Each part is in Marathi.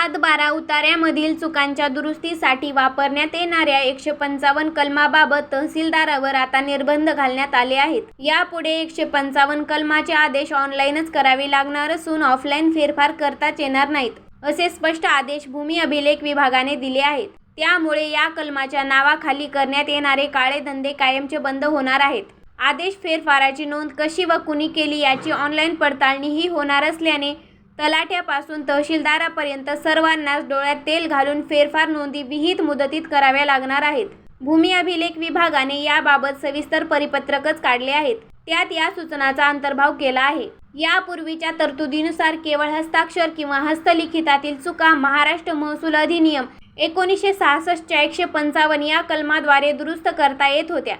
सात बारा उताऱ्यामधील चुकांच्या दुरुस्तीसाठी वापरण्यात येणाऱ्या एकशे पंचावन्न कलमाबाबत तहसीलदारावर आता निर्बंध घालण्यात आले आहेत. यापुढे एकशे पंचावन्न कलमाचे आदेश ऑनलाईनच करावे लागणार असून ऑफलाईन फेरफार करताच येणार नाहीत असे स्पष्ट आदेश भूमी अभिलेख विभागाने दिले आहेत. त्यामुळे या कलमाच्या नावाखाली करण्यात येणारे काळे धंदे कायमचे बंद होणार आहेत. आदेश फेरफाराची नोंद कशी व कुणी केली याची ऑनलाईन पडताळणीही होणार असल्याने तलाठ्यापासून तहसीलदारापर्यंत सर्वांनाच डोळ्यात तेल घालून फेरफार नोंदी विहित मुदतीत कराव्या लागणार आहेत. भूमी अभिलेख विभागाने याबाबत सविस्तर परिपत्रकच काढले आहेत. त्यात या सूचनाचा अंतर्भाव केला आहे. यापूर्वीच्या तरतुदीनुसार केवळ हस्ताक्षर किंवा हस्तलिखितातील चुका महाराष्ट्र महसूल अधिनियम एकोणीसशे सहासष्टच्या एकशे पंचावन्न या कलमाद्वारे दुरुस्त करता येत होत्या.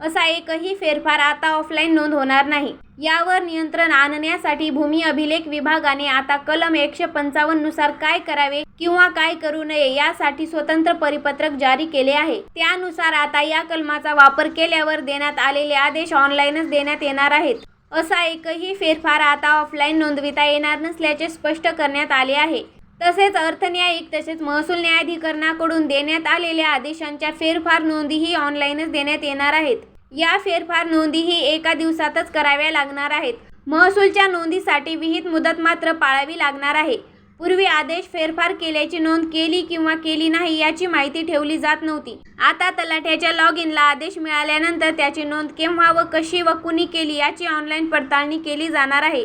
असा एकही फेरफार आता ऑफलाईन नोंद होणार नाही. यावर नियंत्रण आणण्यासाठी भूमी अभिलेख विभागाने आता कलम एकशे पंचावन्ननुसार काय करावे किंवा काय करू नये यासाठी स्वतंत्र परिपत्रक जारी केले आहे. त्यानुसार आता या कलमाचा वापर केल्यावर देण्यात आलेले आदेश ऑनलाईनच देण्यात येणार आहेत. असा एकही फेरफार आता ऑफलाईन नोंदविता येणार नसल्याचे स्पष्ट करण्यात आले आहे. तसेच अर्थन्यायिक तसेच महसूल न्यायाधिकरणाकडून देण्यात आलेल्या आदेशांच्या फेरफार नोंदीही ऑनलाईनच देण्यात येणार आहेत. या फेरफार नोंदीही एका दिवसातच कराव्या लागणार आहेत. महसूलच्या नोंदीसाठी विहित मुदत मात्र पाळावी लागणार आहे. पूर्वी आदेश फेरफार केल्याची नोंद केली किंवा केली नाही याची माहिती ठेवली जात नव्हती. आता तलाठ्याच्या लॉग इनला आदेश मिळाल्यानंतर त्याची नोंद केव्हा व कशी व कुणी केली याची ऑनलाईन पडताळणी केली जाणार आहे.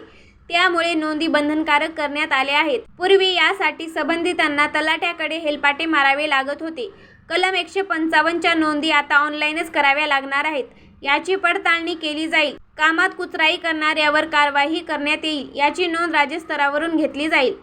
त्यामुळे नोंदी बंधनकारक करण्यात आल्या आहेत. पूर्वी यासाठी संबंधितांना तलाठ्याकडे हेलपाटे मारावे लागत होते. कलम एकशे पंचावन्नच्या नोंदी आता ऑनलाईनच कराव्या लागणार आहेत. याची पडताळणी केली जाईल. कामात कुचराई करणाऱ्यावर कारवाई करण्यात येईल याची नोंद राज्यस्तरावरून घेतली जाईल.